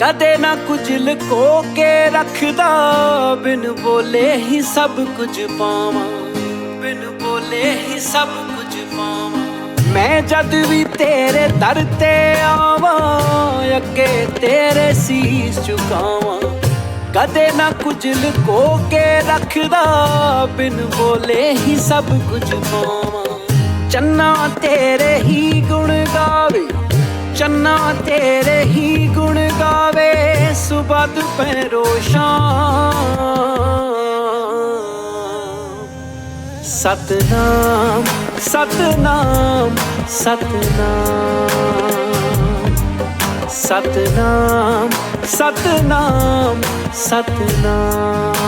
ਕਦੇ ਨਾ ਕੁਝ ਲੁਕੋ ਕੇ ਰੱਖਦਾ, ਬਿਨ ਬੋਲੇ ਹੀ ਸਭ ਕੁਝ ਪਾਵਾਂ। ਬਿਨ ਬੋਲੇ ਹੀ ਸਭ ਕੁਝ ਪਾਵਾਂ। ਮੈਂ ਜਦ ਵੀ ਤੇਰੇ ਦਰ ਤੇ ਆਵਾਂ, ਅੱਗੇ ਤੇਰੇ ਸੀਸ ਝੁਕਾਵਾਂ। ਕਦੇ ਨਾ ਕੁਝ ਲੁਕੋ ਕੇ ਰੱਖਦਾ, ਬਿਨ ਬੋਲੇ ਹੀ ਸਭ ਕੁਝ ਪਾਵਾਂ। ਚੰਨਾ ਤੇਰੇ ਹੀ ਗੁਣ ਗਾਵੇ, ਚੰਨਾ ਤੇਰੇ ਬਦ ਦੁਪਹਿਰੋ ਸਤਨਾਮ ਸਤਨਾਮ ਸਤਨਾਮ। ਸਤਨਾਮ ਸਤਨਾਮ ਸਤਨਾਮ।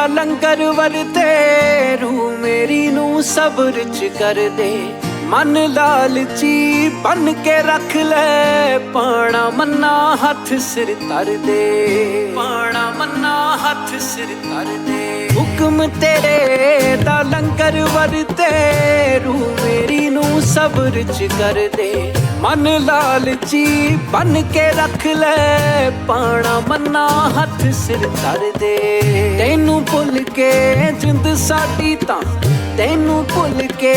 ਤੇਰੇ ਦਾ ਲੰਗਰ ਵਰਤੇ ਰੂ ਮੇਰੀ ਨੂੰ ਸਬਰ ਚ ਕਰ ਦੇ। ਮਨ ਲਾਲਚੀ ਬਨ ਕੇ ਰੱਖ ਲੈ, ਪਾਣਾ ਮੰਨਾ ਹੱਥ ਸਿਰ ਧਰ ਦੇ। ਪਾਣਾ ਮੰਨਾ ਹੱਥ ਸਿਰ ਧਰ ਦੇ। ਹੁਕਮ ਤੇਰੇ ਦਾ ਲੰਗਰ ਵਰਤੇ ਰੂ ਮੇਰੀ ਨੂੰ ਸਬਰ ਚ ਕਰ ਦੇ। ਮਨ ਲਾਲਚੀ ਬਨ ਕੇ ਰੱਖ ਲੈ ਪਾਣਾ ਮੰਨਾ ਹੱਥ ਸਿਰ ਧਰ ਦੇ। ਤੈਨੂੰ ਭੁੱਲ ਕੇ ਜਿੰਦ ਸਾਡੀ ਤਾਂ, ਤੈਨੂੰ ਭੁੱਲ ਕੇ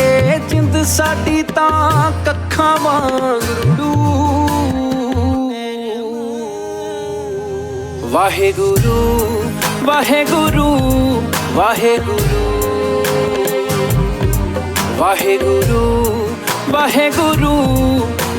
ਜਿੰਦ ਸਾਡੀ ਤਾਂ ਕੱਖਾਂ ਵਾਂਗ ਰੁੜੂ। ਵਾਹਿਗੁਰੂ ਵਾਹਿਗੁਰੂ ਵਾਹਿਗੁਰੂ। ਵਾਹਿਗੁਰੂ ਵਾਹਿਗੁਰੂ।